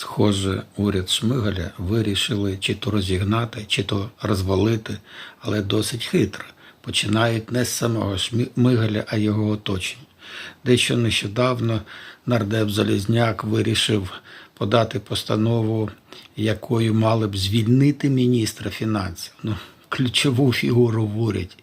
Схоже, уряд Шмигаля вирішили чи то розігнати, чи то розвалити, але досить хитро. Починають не з самого Шмигаля, а його оточення. Дещо нещодавно нардеп Залізняк вирішив подати постанову, якою мали б звільнити міністра фінансів, ну, ключову фігуру в уряді.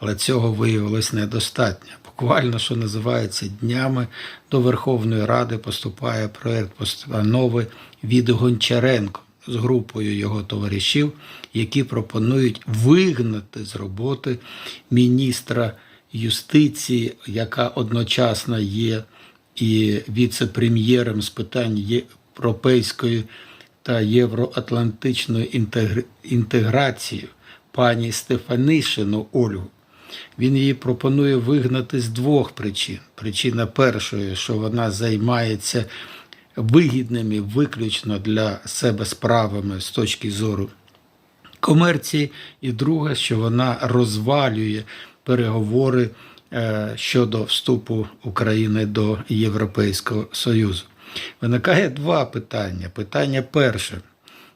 Але цього виявилось недостатньо. Буквально, що називається, днями до Верховної Ради поступає проект постанови від Гончаренко з групою його товаришів, які пропонують вигнати з роботи міністра юстиції, яка одночасно є і віце-прем'єром з питань європейської та євроатлантичної інтегр- інтеграції пані Стефанишину Ольгу. Він її пропонує вигнати з двох причин. Причина першої, що вона займається вигідними виключно для себе справами з точки зору комерції, і друге, що вона розвалює переговори е, щодо вступу України до Європейського Союзу. Виникає два питання. Питання перше,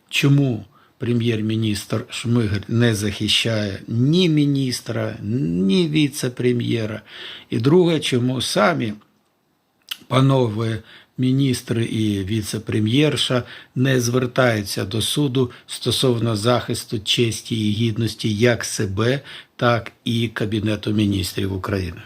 чому прем'єр-міністр Шмигаль не захищає ні міністра, ні віце-прем'єра? І друге, чому самі панове міністри і віце-прем'єрша не звертаються до суду стосовно захисту честі і гідності як себе, так і Кабінету міністрів України.